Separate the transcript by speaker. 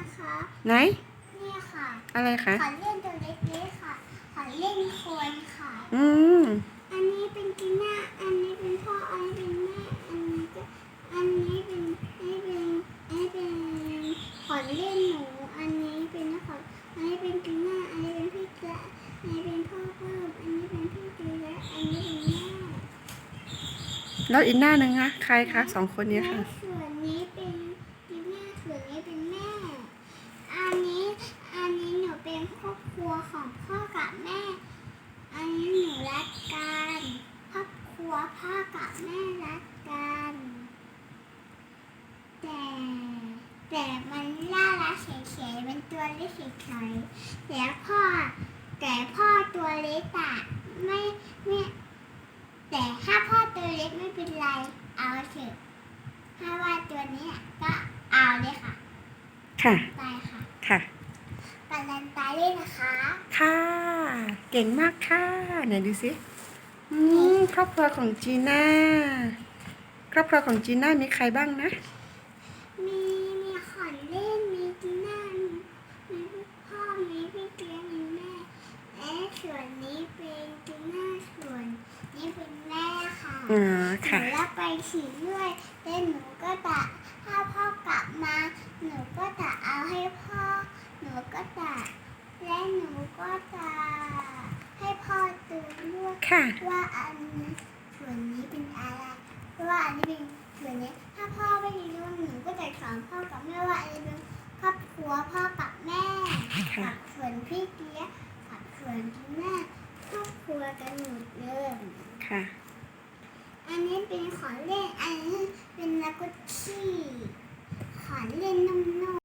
Speaker 1: นะคะ
Speaker 2: ไหน
Speaker 1: นี่ค่ะ
Speaker 2: อะไรคะ
Speaker 1: ขอเล่นตัวเล็กๆค่ะ ขอเล่นคนค่ะ
Speaker 2: อืม
Speaker 1: อันนี้เป็นกีน่าอันนี้เป็นพ่อ อันนี้เป็นแม่ อันนี้ก็อันนี้เป็นอันนี้เป็นอันนี้เป็นขอเล่นหนู อันนี้เป็นขออันนี้เป็นกีน่าอันนี้เป็นพี่แกะอันนี้เป็นพ่อเพิ่มอันนี้เป็นพี่กีและอันนี้เป็นแม่
Speaker 2: แล้วอีกหน้าหนึ่งคะใครคะสองคนนี้ค่ะ
Speaker 1: และส่วนนี้เป็นกีน่าส่วนนี้เป็นแม่ อันนี้ อันนี้หนูเป็นค รอบครัวของพ่อกับแม่ อันนี้หนูรักกันครอบครัวพ่อกับแม่รักกัน แต่แต่มันน่ารักเฉยๆเป็นตัวเล็กเฉยๆแต่พ่อแต่พ่อตัวเล็กอะไม่ไม่แต่ถ้าพ่อตัวเล็กไม่เป็นไร เอาเถอะถ้าว่าตัวนี้อะก็เอาเลยค่ะ
Speaker 2: ค่ะ
Speaker 1: ไปค่ะ
Speaker 2: ค่ะ
Speaker 1: การันตายเลยนะคะ
Speaker 2: ค่ะ เก่งมากค่ะไหนดูสิอืมครอบครัวของจีน่าครอบครัวของจีน่ามีใครบ้างนะ
Speaker 1: มีมีขอนเล่นมีจีน่ามีมีพ่อมีพี่เกียงมีแม่และส่วนนี้เป็นจีน่าส่วนนี้เป็นแม่ค่ะ
Speaker 2: อ๋อ
Speaker 1: หนู
Speaker 2: ค่ะ
Speaker 1: รับไปฉีดด้วยแล้วหนูก็จะถ้าพ่อกลับมา หนูก็จะเอาให้พ่อ หนูก็จะและหนูก็จะให้พ่อดูด้วย
Speaker 2: ค่ะ
Speaker 1: ว่าอันนี้ส่วนนี้เป็นอะไรเพราะว่าอันนี้เป็นส่วนนี้ถ้าพ่อไม่รู้หนูก็จะสอนพ่อกับแม่ว่าอันนี้เป็นครอบครัวพ่อกับแม่
Speaker 2: ค่ะ
Speaker 1: กับส่วนพี่เกียร์กับส่วนที่แม่ครอบครัวกันหมดเลย
Speaker 2: ค่ะ
Speaker 1: อันนี้เป็นของเล่น